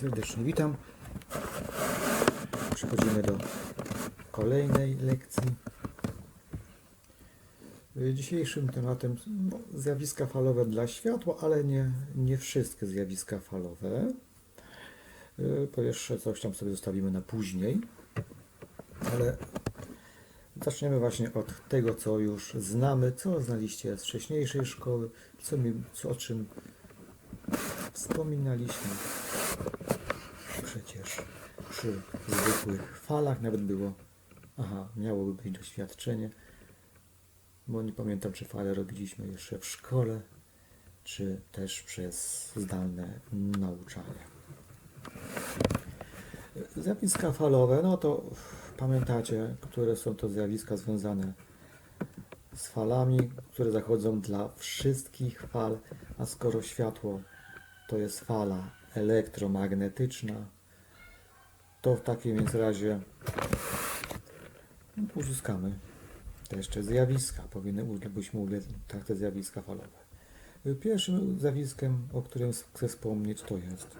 serdecznie witam. Przechodzimy do kolejnej lekcji. Dzisiejszym tematem no, zjawiska falowe dla światła, ale nie, nie wszystkie zjawiska falowe. Po jeszcze coś tam sobie zostawimy na później. Ale zaczniemy właśnie od tego, co już znamy, co znaliście z wcześniejszej szkoły, co, mi, co o czym wspominaliśmy przy zwykłych falach nawet było, aha, miałoby być doświadczenie, bo nie pamiętam, czy fale robiliśmy jeszcze w szkole, czy też przez zdalne nauczanie. Zjawiska falowe, no to pamiętacie, które są to zjawiska związane z falami, które zachodzą dla wszystkich fal, a skoro światło to jest fala elektromagnetyczna, to w takim więc razie uzyskamy te jeszcze zjawiska, powinny, byśmy mogli tak te zjawiska falowe. Pierwszym zjawiskiem, o którym chcę wspomnieć, to jest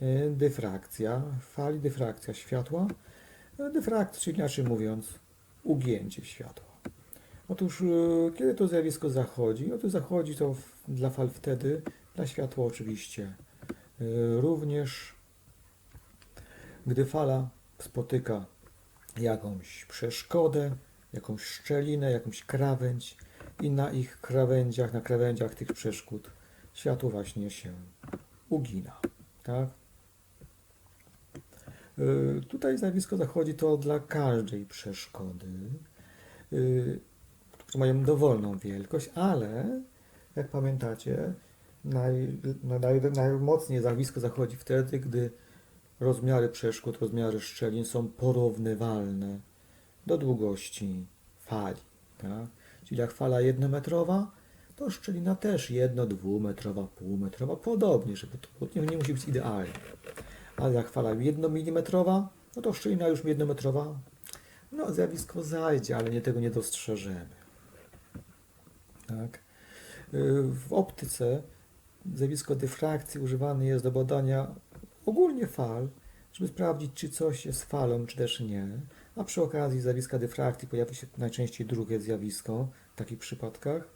e, dyfrakcja fali, dyfrakcja światła. E, Dyfrakcja, czyli inaczej mówiąc, ugięcie światła. Otóż, e, kiedy to zjawisko zachodzi? Otóż zachodzi to dla fal wtedy, dla światła oczywiście, również gdy fala spotyka jakąś przeszkodę, jakąś szczelinę, jakąś krawędź i na ich krawędziach, na krawędziach tych przeszkód światło właśnie się ugina. Tak? Y, Tutaj zjawisko zachodzi to dla każdej przeszkody, y, które mają dowolną wielkość, ale jak pamiętacie, naj, naj, najmocniej zjawisko zachodzi wtedy, gdy rozmiary przeszkód, rozmiary szczelin są porównywalne do długości fali. Tak? Czyli jak fala jednometrowa, to szczelina też jedno, dwumetrowa, półmetrowa, podobnie, żeby to nie, nie musi być idealnie. Ale jak fala jednomilimetrowa, no to szczelina już jednometrowa, no zjawisko zajdzie, ale nie tego nie dostrzeżemy. Tak? Y, W optyce zjawisko dyfrakcji używane jest do badania ogólnie fal, żeby sprawdzić, czy coś jest falą, czy też nie. A przy okazji zjawiska dyfrakcji pojawia się najczęściej drugie zjawisko w takich przypadkach.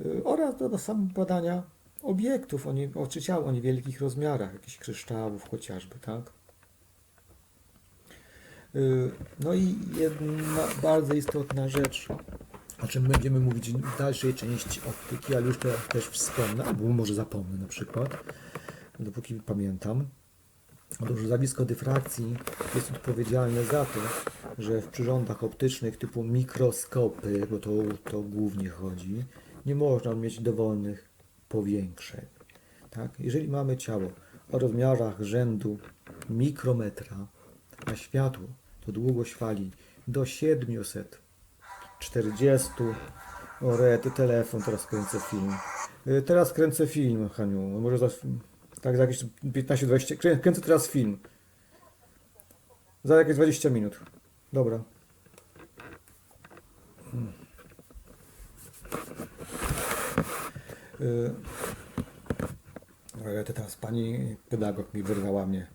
Y, Oraz do, do samego badania obiektów, o, nie, o, czy ciał o niewielkich rozmiarach, jakichś kryształów chociażby, tak? Y, No i jedna bardzo istotna rzecz, o czym będziemy mówić w dalszej części optyki, ale już teraz też wspomnę, albo może zapomnę na przykład, dopóki pamiętam. Otóż zjawisko dyfrakcji jest odpowiedzialne za to, że w przyrządach optycznych typu mikroskopy, bo to, to głównie chodzi, nie można mieć dowolnych powiększeń. Tak? Jeżeli mamy ciało o rozmiarach rzędu mikrometra, a światło to długość fali do 740 o rety, telefon, teraz kręcę film. Y, Teraz kręcę film, Haniu. Może za, tak za jakieś 15-20. krę- Kręcę teraz film. Za jakieś 20 minut. Dobra. Hmm. Y, to teraz pani pedagog mi wyrwała mnie.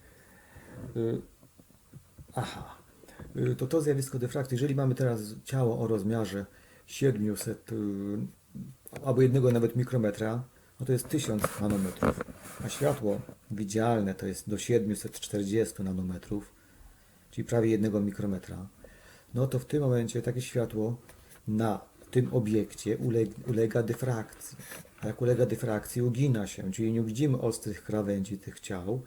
Y, Aha. Y, To to zjawisko dyfrakcji. Jeżeli mamy teraz ciało o rozmiarze 700 y, albo jednego nawet mikrometra, no to jest 1000 nanometrów, a światło widzialne to jest do 740 nanometrów, czyli prawie jednego mikrometra, no to w tym momencie takie światło na tym obiekcie ulega, dyfrakcji. A jak ulega dyfrakcji, ugina się, czyli nie widzimy ostrych krawędzi tych ciał,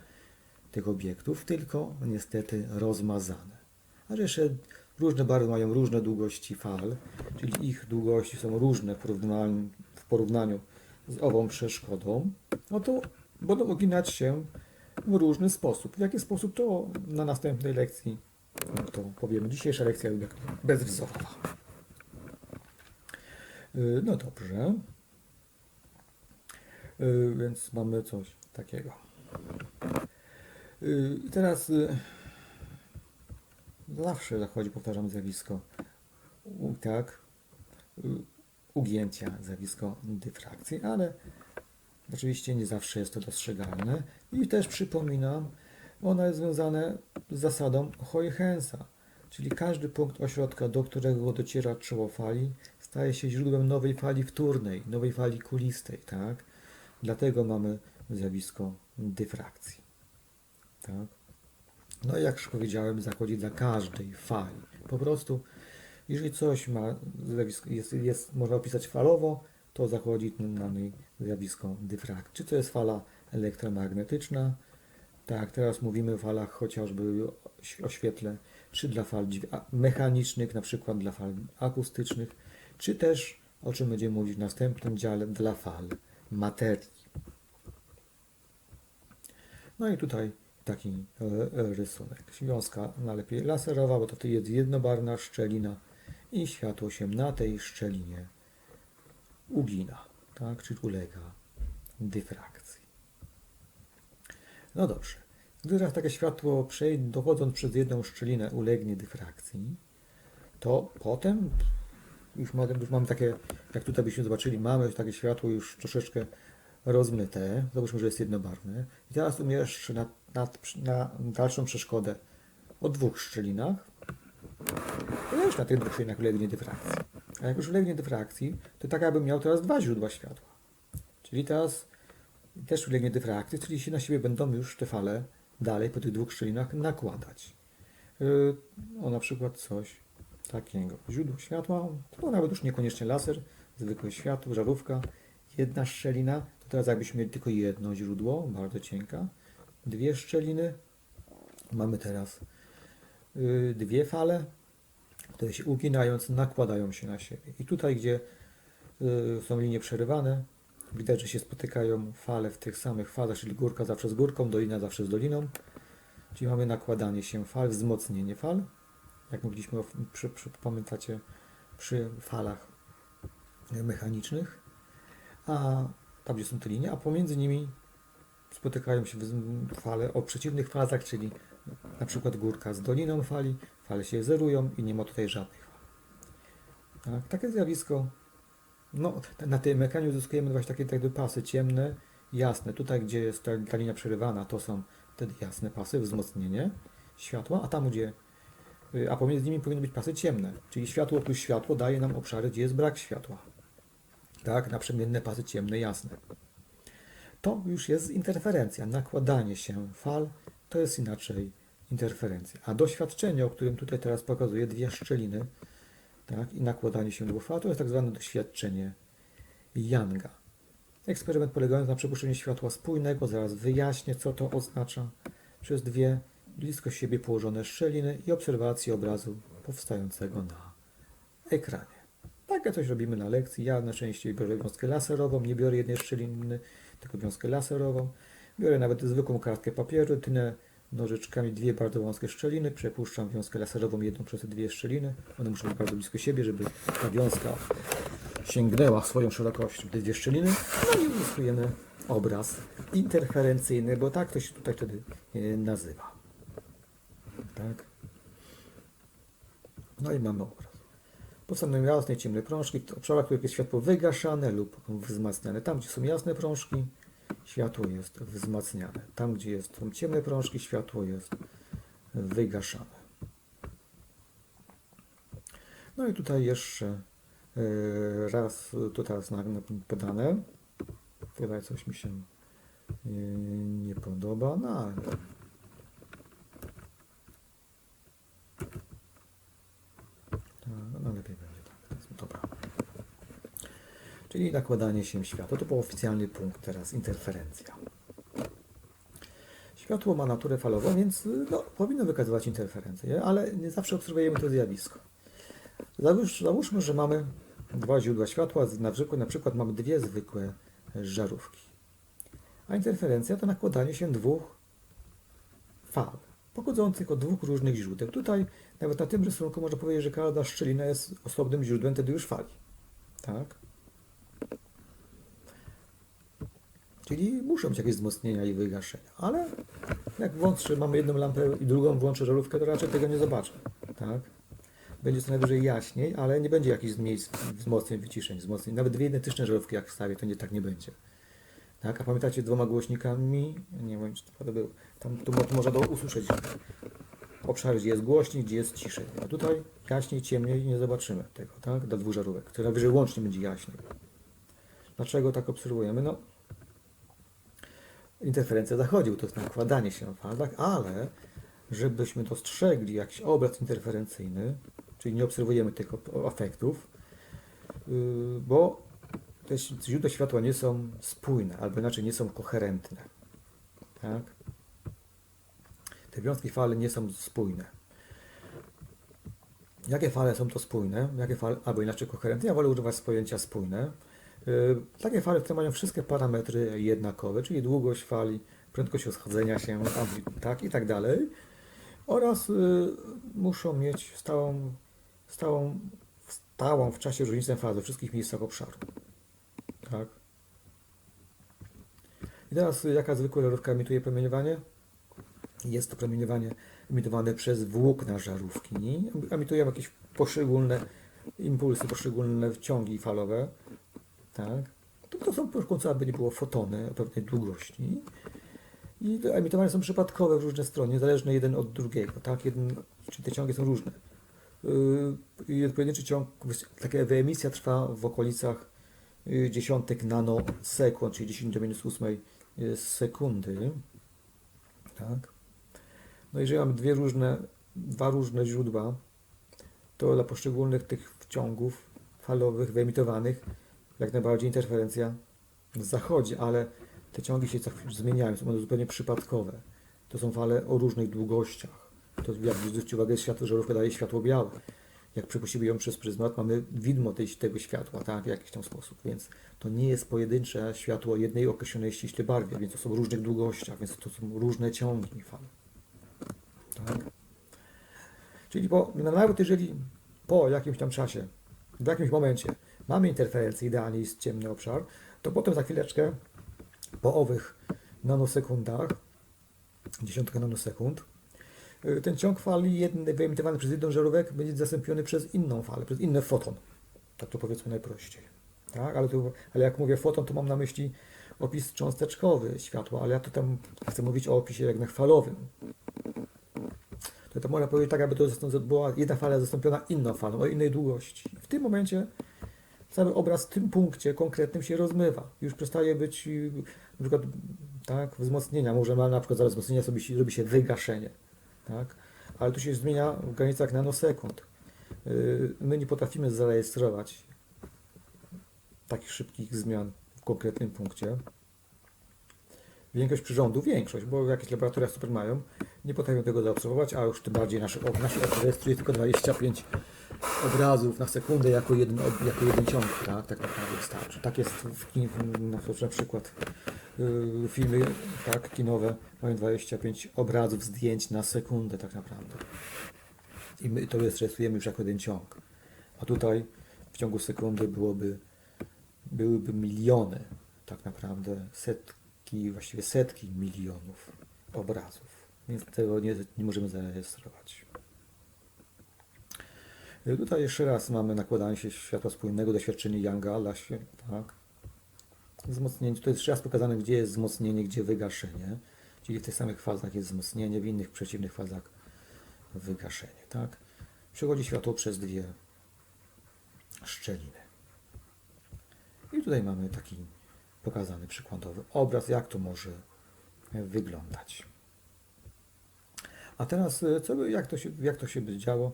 tych obiektów, tylko niestety rozmazane. A jeszcze różne barwy mają różne długości fal, czyli ich długości są różne w porównaniu, w porównaniu z ową przeszkodą, no to będą uginać się w różny sposób. W jaki sposób to na następnej lekcji no to powiemy. Dzisiejsza lekcja bezwzorowa. Yy, No dobrze. Yy, Więc mamy coś takiego. I teraz yy, zawsze zachodzi, powtarzam, zjawisko tak, y, ugięcia, zjawisko dyfrakcji, ale Oczywiście nie zawsze jest to dostrzegalne. I też przypominam, ona jest związana z zasadą Huygensa, czyli każdy punkt ośrodka, do którego dociera czoło fali, staje się źródłem nowej fali wtórnej, nowej fali kulistej, tak? Dlatego mamy zjawisko dyfrakcji. Tak? No i jak już powiedziałem, zachodzi dla każdej fali. Po prostu, jeżeli coś ma zjawisko, jest, jest, można opisać falowo, to zachodzi na niej zjawisko dyfrakcji. Czy to jest fala elektromagnetyczna? Tak, teraz mówimy o falach chociażby o świetle, czy dla fal mechanicznych, na przykład dla fal akustycznych, czy też, o czym będziemy mówić w następnym dziale, dla fal materii. No i tutaj taki e, e, rysunek. Wiązka najlepiej laserowa, bo to jest jednobarwna szczelina i światło się na tej szczelinie ugina, tak, czyli ulega dyfrakcji. No dobrze. Gdy raz takie światło dochodząc przez jedną szczelinę ulegnie dyfrakcji, to potem już mamy, już mamy takie, jak tutaj byśmy zobaczyli, mamy takie światło już troszeczkę rozmyte. Załóżmy, że jest jednobarwne. I teraz umieszczę na, na, na dalszą przeszkodę o dwóch szczelinach. To już na dwóch szczelinach ulegnie dyfrakcji. A jak już ulegnie dyfrakcji, to tak jakbym miał teraz dwa źródła światła. Czyli teraz też ulegnie dyfrakcji, czyli się na siebie będą już te fale dalej po tych dwóch szczelinach nakładać. Yy, O na przykład coś takiego. Źródło światła, to nawet już niekoniecznie laser, zwykłe światło, żarówka, jedna szczelina, to teraz jakbyśmy mieli tylko jedno źródło, bardzo cienka, dwie szczeliny, mamy teraz dwie fale, które się uginając nakładają się na siebie. I tutaj, gdzie yy, są linie przerywane, widać, że się spotykają fale w tych samych falach, czyli górka zawsze z górką, dolina zawsze z doliną, czyli mamy nakładanie się fal, wzmocnienie fal, jak mówiliśmy, przy, przy, pamiętacie, przy falach mechanicznych, a tam, gdzie są te linie, a pomiędzy nimi spotykają się fale o przeciwnych fazach, czyli na przykład górka z doliną fali, fale się zerują i nie ma tutaj żadnych fal. Tak, takie zjawisko, no, na tej mekaniu uzyskujemy właśnie takie, takie pasy ciemne, jasne. Tutaj, gdzie jest ta, ta linia przerywana, to są wtedy jasne pasy, wzmocnienie światła, a tam, gdzie Y, a pomiędzy nimi powinny być pasy ciemne, czyli światło plus światło daje nam obszary, gdzie jest brak światła. Tak, naprzemienne pasy ciemne, jasne. To już jest interferencja, nakładanie się fal, to jest inaczej interferencja. A doświadczenie, o którym tutaj teraz pokazuję, dwie szczeliny, tak, i nakładanie się dwóch fal, to jest tak zwane doświadczenie Younga. Eksperyment polegający na przepuszczeniu światła spójnego, zaraz wyjaśnię, co to oznacza, przez dwie blisko siebie położone szczeliny i obserwacji obrazu powstającego na ekranie. Takie coś robimy na lekcji. Ja najczęściej biorę wiązkę laserową, nie biorę jednej szczeliny, tylko wiązkę laserową. Biorę nawet zwykłą kartkę papieru, tynę nożyczkami dwie bardzo wąskie szczeliny, przepuszczam wiązkę laserową jedną przez te dwie szczeliny. One muszą być bardzo blisko siebie, żeby ta wiązka sięgnęła swoją szerokością te dwie szczeliny. No i uzyskujemy obraz interferencyjny, bo tak to się tutaj wtedy e, nazywa. Tak. No i mamy obraz. Powstaną jasne i ciemne prążki, w obszarach, w których jest światło wygaszane lub wzmacniane. Tam, gdzie są jasne prążki, światło jest wzmacniane. Tam, gdzie jest, są ciemne prążki, światło jest wygaszane. No i tutaj jeszcze e, raz, tu teraz na, na podane. Tutaj coś mi się e, nie podoba, no ale Tak, no lepiej będzie tak. to jest Dobra. Czyli nakładanie się światła. To był oficjalny punkt teraz, interferencja. Światło ma naturę falową, więc no, powinno wykazywać interferencję, ale nie zawsze obserwujemy to zjawisko. Załóż, załóżmy, że mamy dwa źródła światła, na przykład, na przykład mamy dwie zwykłe żarówki. A interferencja to nakładanie się dwóch fal, pochodzących od dwóch różnych źródeł. Tutaj nawet na tym rysunku można powiedzieć, że każda szczelina jest osobnym źródłem wtedy już fali. Tak? Czyli muszą być jakieś wzmocnienia i wygaszenia. Ale jak włączę, mamy jedną lampę i drugą włączę żarówkę, to raczej tego nie zobaczę. Tak? Będzie to najwyżej jaśniej, ale nie będzie jakichś miejsc wzmocnień, wyciszeń, wzmocnień. Nawet dwie identyczne żarówki jak wstawię, to nie tak nie będzie. Tak? A pamiętacie dwoma głośnikami? Nie wiem, czy to był. Tam tu, mo- tu można do usłyszeć obszary, gdzie jest głośniej, gdzie jest ciszej. A tutaj jaśniej, ciemniej nie zobaczymy tego, tak? Do dwóch żarówek, które najwyżej łącznie będzie jaśniej. Dlaczego tak obserwujemy? No, interferencja zachodzi, to jest nakładanie się na fal, tak? ale żebyśmy dostrzegli jakiś obraz interferencyjny, czyli nie obserwujemy tych efektów, yy, bo te źródła światła nie są spójne, albo inaczej nie są koherentne. Tak? Te wiązki fali nie są spójne. Jakie fale są to spójne? Jakie fale, albo inaczej koherentne? Ja wolę używać pojęcia spójne. Yy, takie fale, które mają wszystkie parametry jednakowe, czyli długość fali, prędkość rozchodzenia się, tak i tak dalej. Oraz yy, muszą mieć stałą, stałą, stałą w czasie różnicę fal we wszystkich miejscach obszaru. Tak. I teraz y, jaka zwykła żarówka emituje promieniowanie? Jest to promieniowanie emitowane przez włókna żarówki. Emitują jakieś poszczególne impulsy, poszczególne ciągi falowe. Tak. To, to są po prostu, aby nie było fotony o pewnej długości. I emitowane są przypadkowe w różne strony, niezależne jeden od drugiego. Tak? Jeden, czyli te ciągi są różne. Yy, pojedynczy ciąg, taka wyemisja trwa w okolicach yy, dziesiątek nanosekund, czyli 10 do minus 8 yy, sekundy. Tak. No jeżeli mamy dwie różne, dwa różne źródła, to dla poszczególnych tych ciągów falowych wyemitowanych jak najbardziej interferencja zachodzi, ale te ciągi się zmieniają, są one zupełnie przypadkowe. To są fale o różnych długościach. To jak zwrócić uwagę, światło żarówka daje światło białe. Jak przepuścimy ją przez pryzmat, mamy widmo tej, tego światła, tak, w jakiś tam sposób. Więc to nie jest pojedyncze światło jednej określonej ściśle barwie, więc to są różnych długościach, więc to są różne ciągi fal. Tak? Czyli po, nawet jeżeli po jakimś tam czasie, w jakimś momencie mamy interferencję, idealnie jest ciemny obszar, to potem za chwileczkę, po owych nanosekundach, dziesiątka nanosekund, y, ten ciąg fali jedny, wyemitowany przez jedną żarówek będzie zastąpiony przez inną falę, przez inny foton. Tak to powiedzmy najprościej. Tak? Ale, tu, ale jak mówię foton, to mam na myśli opis cząsteczkowy światła, ale ja tu tam chcę mówić o opisie jednak falowym. To, to można powiedzieć tak, aby to była jedna fala zastąpiona inną falą o innej długości. W tym momencie cały obraz w tym punkcie konkretnym się rozmywa. Już przestaje być y, na przykład tak, wzmocnienia. Możemy na przykład zamiast wzmocnienia sobie robi się wygaszenie. Tak? Ale tu się zmienia w granicach nanosekund. Yy, My nie potrafimy zarejestrować takich szybkich zmian w konkretnym punkcie. Większość przyrządów, większość, bo jakieś laboratoria super mają, nie potrafią tego zaobserwować, a już tym bardziej nasz, o, nasz oko rejestruje tylko 25 obrazów na sekundę jako jeden, jako jeden ciąg, tak, tak naprawdę wystarczy. Tak jest w kin, na przykład yy, filmy tak, kinowe mają 25 obrazów, zdjęć na sekundę tak naprawdę. I my to rejestrujemy już jako jeden ciąg. A tutaj w ciągu sekundy byłoby, byłyby miliony, tak naprawdę setki, właściwie setki milionów obrazów. Więc tego nie, nie możemy zarejestrować. Y, Tutaj jeszcze raz mamy nakładanie się światła spójnego, doświadczenie Younga, Lasie, tak. Wzmocnienie, to jest jeszcze raz pokazane, gdzie jest wzmocnienie, gdzie wygaszenie. Czyli w tych samych fazach jest wzmocnienie, w innych przeciwnych fazach wygaszenie, tak. Przechodzi światło przez dwie szczeliny. I tutaj mamy taki pokazany przykładowy obraz, jak to może wyglądać. A teraz, y, co, jak, to się, jak to się by działo,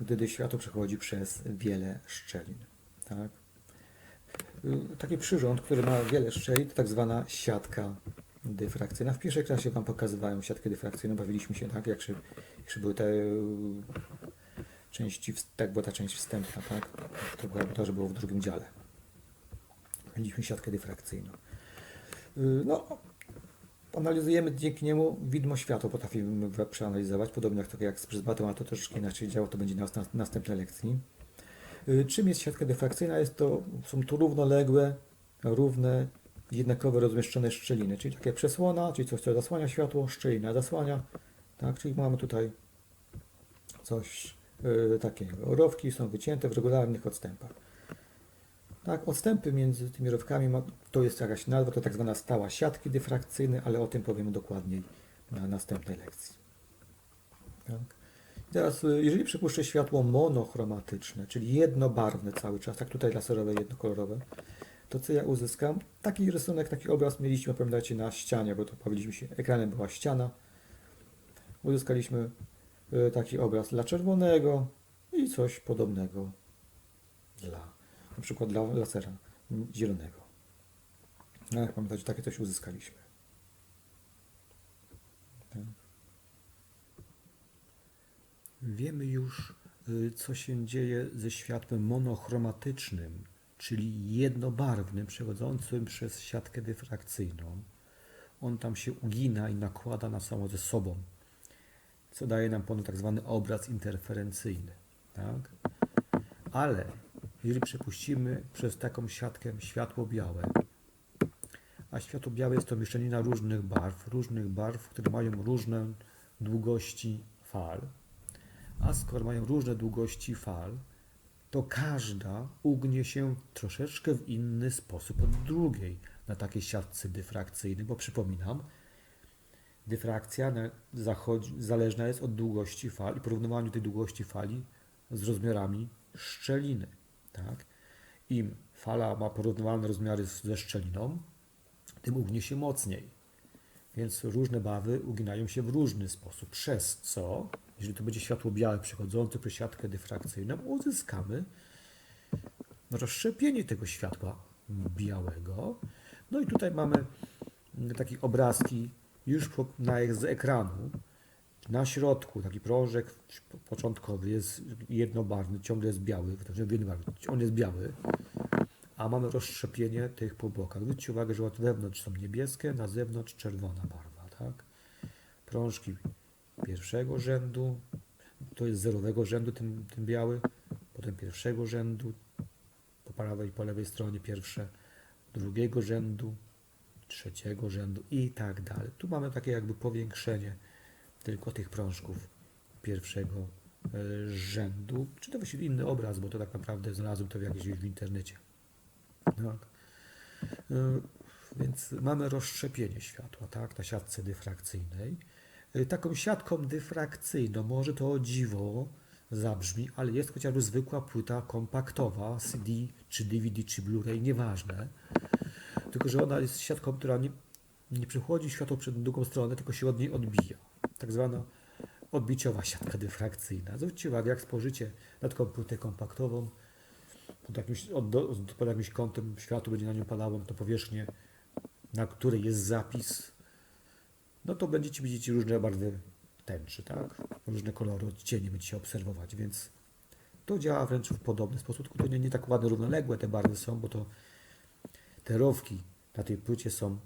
gdy światło przechodzi przez wiele szczelin. Tak? Taki przyrząd, który ma wiele szczelin, to tak zwana siatka dyfrakcyjna. W pierwszej klasie Wam pokazywałem siatkę dyfrakcyjną, bawiliśmy się tak, jak jak były te y, części, tak była ta część wstępna, tak? To, była, to, że było w drugim dziale. Mieliśmy siatkę dyfrakcyjną. Y, No, analizujemy dzięki niemu widmo światła, potrafimy przeanalizować, podobnie jak, tak jak z pryzmatem, ale to troszeczkę inaczej działa, to będzie na na następnej lekcji. Y, Czym jest siatka dyfrakcyjna? Jest to, są to równoległe, równe, jednakowe rozmieszczone szczeliny, czyli takie przesłona, czyli coś, co zasłania światło, szczelina zasłania, tak, czyli mamy tutaj coś y, takiego. Rowki są wycięte w regularnych odstępach. Tak, odstępy między tymi rowkami to jest jakaś nazwa, to tak zwana stała siatki dyfrakcyjne, ale o tym powiemy dokładniej na następnej lekcji. Tak. Teraz, y, jeżeli przypuszczę światło monochromatyczne, czyli jednobarwne cały czas, tak tutaj laserowe, jednokolorowe, to co ja uzyskam? Taki rysunek, taki obraz mieliśmy, pamiętacie, na ścianie, bo to bawiliśmy się, ekranem była ściana. Uzyskaliśmy y, taki obraz dla czerwonego i coś podobnego dla, na przykład dla lasera zielonego. No, jak pamiętacie, takie coś uzyskaliśmy. Tak. Wiemy już, y, co się dzieje ze światłem monochromatycznym, czyli jednobarwnym, przechodzącym przez siatkę dyfrakcyjną. On tam się ugina i nakłada na samo ze sobą, co daje nam potem tak zwany obraz interferencyjny. Tak? Ale jeżeli przepuścimy przez taką siatkę światło białe, a światło białe jest to mieszczanina różnych barw, różnych barw, które mają różne długości fal, a skoro mają różne długości fal, to każda ugnie się troszeczkę w inny sposób od drugiej na takiej siatce dyfrakcyjnej, bo przypominam, dyfrakcja zachodzi, zależna jest od długości fal i porównywaniu tej długości fali z rozmiarami szczeliny. Tak? Im fala ma porównywalne rozmiary ze szczeliną, tym ugnie się mocniej. Więc różne bawy uginają się w różny sposób, przez co, jeżeli to będzie światło białe przechodzące przez siatkę dyfrakcyjną, uzyskamy rozszczepienie tego światła białego. No i tutaj mamy takie obrazki już na, z ekranu. Na środku taki prążek początkowy jest jednobarwny, ciągle jest biały, jednobarwny, on jest biały, a mamy rozszczepienie tych po bokach. Zwróćcie uwagę, że od wewnątrz są niebieskie, na zewnątrz czerwona barwa, tak? Prążki pierwszego rzędu, to jest zerowego rzędu ten, ten biały, potem pierwszego rzędu, po prawej po lewej stronie pierwsze, drugiego rzędu, trzeciego rzędu i tak dalej. Tu mamy takie jakby powiększenie tylko tych prążków pierwszego e, rzędu, czy to właściwie inny obraz, bo to tak naprawdę znalazłem to w jakimś w internecie. Tak. E, Więc mamy rozszczepienie światła, tak, na siatce dyfrakcyjnej. E, Taką siatką dyfrakcyjną, może to dziwo zabrzmi, ale jest chociażby zwykła płyta kompaktowa, CD, czy DVD, czy Blu-ray, nieważne. Tylko, że ona jest siatką, która nie, nie przechodzi światło przez drugą stronę, tylko się od niej odbija. Tak zwana odbiciowa siatka dyfrakcyjna. Zwróćcie uwagę, jak spojrzycie na taką płytę kompaktową, pod jakimś, od, pod jakimś kątem światło będzie na nią padało, to powierzchnię, na której jest zapis, no to będziecie widzieć różne barwy tęczy, tak? Różne kolory, odcienie będziecie obserwować, więc to działa wręcz w podobny sposób, tylko to nie, nie tak ładne, równoległe te barwy są, bo to te rowki na tej płycie są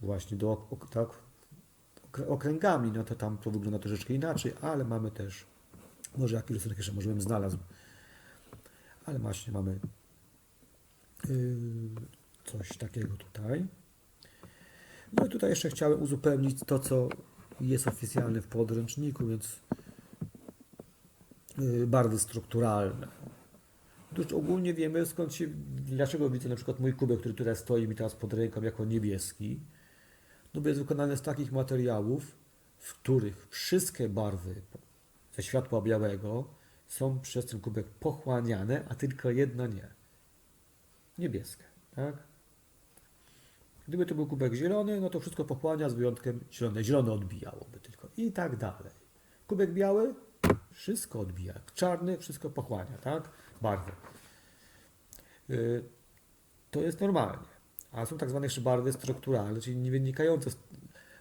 właśnie do, tak, okręgami, no to tam to wygląda troszeczkę inaczej, ale mamy też, może jakiś rysunek jeszcze może bym znalazł, ale właśnie mamy yy, coś takiego tutaj. No i tutaj jeszcze chciałem uzupełnić to, co jest oficjalne w podręczniku, więc yy, strukturalne. Otóż ogólnie wiemy skąd się, dlaczego widzę na przykład mój kubek, który tutaj stoi mi teraz pod ręką jako niebieski. No bo jest wykonany z takich materiałów, w których wszystkie barwy ze światła białego są przez ten kubek pochłaniane, a tylko jedna nie. Niebieskie, tak? Gdyby to był kubek zielony, no to wszystko pochłania z wyjątkiem zielone. Zielone odbijałoby tylko i tak dalej. Kubek biały, wszystko odbija. Czarny, wszystko pochłania, tak? Barwy. Y, To jest normalnie. A są tak zwane jeszcze barwy strukturalne, czyli nie wynikające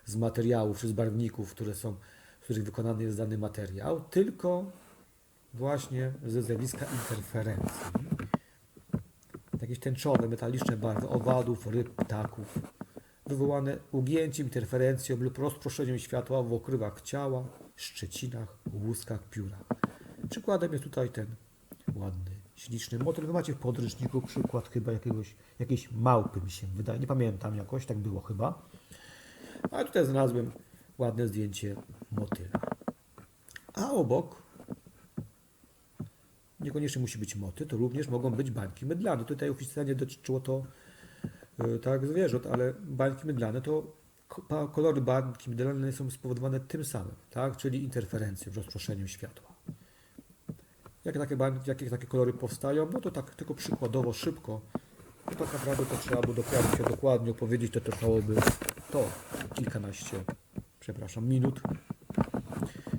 z, materiałów czy z barwników, które są, z których wykonany jest dany materiał, tylko właśnie ze zjawiska interferencji. Jakieś tęczowe, metaliczne barwy owadów, ryb, ptaków, wywołane ugięciem, interferencją lub rozproszeniem światła w okrywach ciała, szczecinach, łuskach, piórach. Przykładem jest tutaj ten ładny, śliczny motyl. Wy macie w podręczniku przykład chyba jakiegoś, jakiejś małpy mi się wydaje, nie pamiętam jakoś, tak było chyba. A tutaj znalazłem ładne zdjęcie motyla. A obok Niekoniecznie musi być moty, to również mogą być bańki mydlane. Tutaj oficjalnie dotyczyło to e, tak zwierząt, ale bańki mydlane to kolory bańki mydlanej są spowodowane tym samym, tak? czyli interferencją, rozproszeniem światła. Jak takie, jakie takie kolory powstają, no to tak tylko przykładowo, szybko. No tak naprawdę to trzeba by dokładnie dokładnie opowiedzieć, to trwałoby to kilkanaście, przepraszam, minut.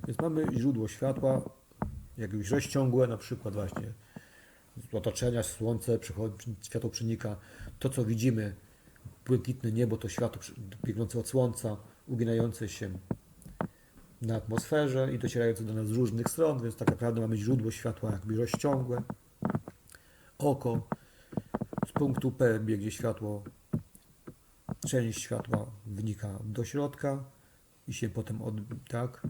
Więc mamy źródło światła, jakieś rozciągłe, na przykład właśnie z otoczenia, słońce, światło przenika. To, co widzimy, błękitne niebo, to światło biegnące od słońca, uginające się na atmosferze i docierające do nas z różnych stron, więc tak naprawdę mamy źródło światła jakby rozciągłe. Oko, z punktu P biegnie światło, część światła wnika do środka i się potem od, tak.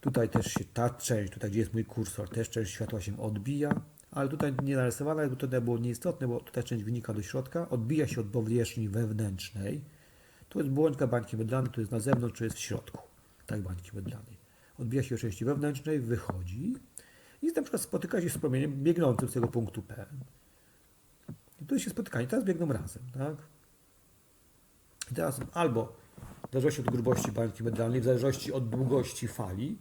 Tutaj też się ta część, tutaj gdzie jest mój kursor, też część światła się odbija, ale tutaj nie narysowana, bo to było nieistotne, bo tutaj część wynika do środka, odbija się od powierzchni wewnętrznej. Tu jest błądźka bańki mydlanej, tu jest na zewnątrz, tu jest w środku, tak bańki mydlanej. Odbija się od części wewnętrznej, wychodzi i na przykład spotyka się z promieniem biegnącym z tego punktu P. I tu się spotykają, teraz biegną razem, tak? I teraz albo w zależności od grubości bańki mydlanej, w zależności od długości fali,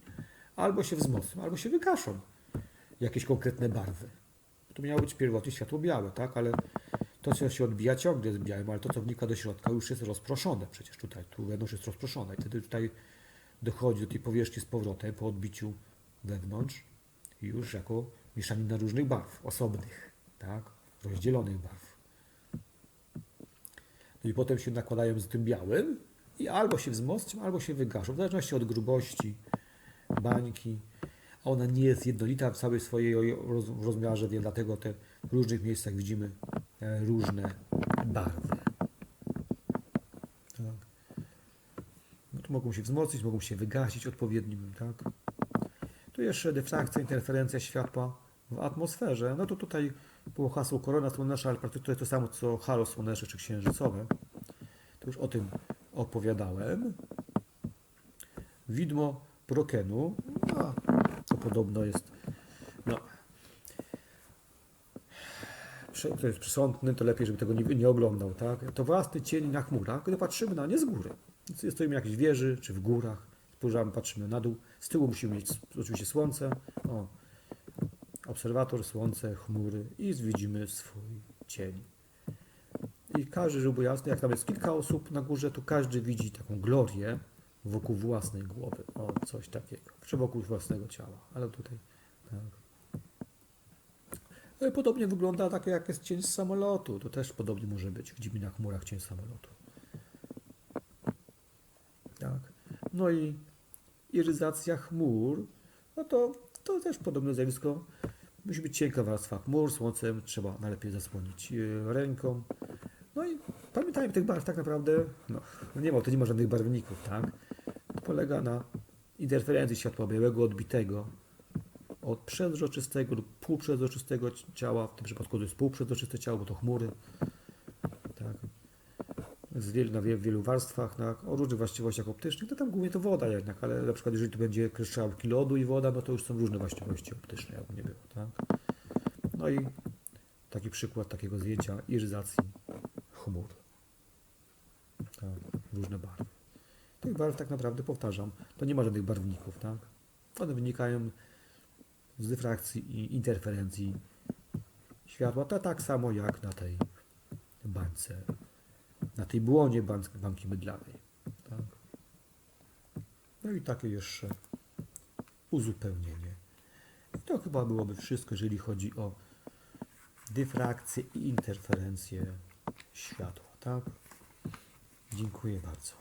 albo się wzmocnią, albo się wykaszą jakieś konkretne barwy. To miało być pierwotnie światło białe, tak? Ale to, co się odbija, ciągle jest białym, ale to, co wnika do środka, już jest rozproszone przecież tutaj. Tu wewnątrz jest rozproszone. I wtedy tutaj dochodzi do tej powierzchni z powrotem po odbiciu wewnątrz już jako mieszanina różnych barw, osobnych, tak? Rozdzielonych barw. No i potem się nakładają z tym białym i albo się wzmocnią, albo się wygaszą, w zależności od grubości bańki. Ona nie jest jednolita w całej swojej roz, rozmiarze, więc dlatego te w różnych miejscach widzimy różne barwy. Tak. No to mogą się wzmocnić, mogą się wygasić odpowiednim, tak? Tu jeszcze dyfrakcja, interferencja światła w atmosferze. No to tutaj było hasło korona słoneczna, ale praktycznie to jest to samo co halo słoneczne czy księżycowe. To już o tym opowiadałem. Widmo Prokenu. No, to podobno jest. No. Prze- Kto jest przesądny, to lepiej, żeby tego nie, nie oglądał, tak? To własny cień na chmurach, gdy patrzymy na nie z góry. Stoimy w jakiejś wieży, czy w górach, spojrzamy, patrzymy na dół. Z tyłu musimy mieć oczywiście słońce. O, obserwator, słońce, chmury i widzimy swój cień. I każdy, żeby było jasne, jak tam jest kilka osób na górze, to każdy widzi taką glorię wokół własnej głowy. O, coś takiego. Czy wokół własnego ciała. Ale tutaj, tak. No podobnie wygląda takie, jak jest cień z samolotu. To też podobnie może być. Widzimy na chmurach cień samolotu. Tak. No i iryzacja chmur, no to, to też podobne zjawisko. Musi być cienka warstwa chmur, słońcem trzeba najlepiej zasłonić e, ręką. No i pamiętajmy tych barw tak naprawdę, no, no nie ma, to nie ma żadnych barwników, tak? To polega na interferencji światła białego odbitego od przezroczystego lub półprzezroczystego ciała, w tym przypadku to jest półprzezroczyste ciało, bo to chmury, tak? Z wielu, na wie- wielu warstwach, tak? o różnych właściwościach optycznych, to tam głównie to woda jednak, ale na przykład jeżeli tu będzie kryształki lodu i woda, no to już są różne właściwości optyczne, jakby nie było, tak? No i taki przykład takiego zdjęcia iryzacji chmur. Tak, różne barwy. Tych barw tak naprawdę powtarzam, to nie ma żadnych barwników, tak? One wynikają z dyfrakcji i interferencji światła, to tak samo jak na tej bańce, na tej błonie banki mydlanej. Tak? No i takie jeszcze uzupełnienie. I to chyba byłoby wszystko, jeżeli chodzi o dyfrakcję i interferencję światła. Tak? Dziękuję bardzo.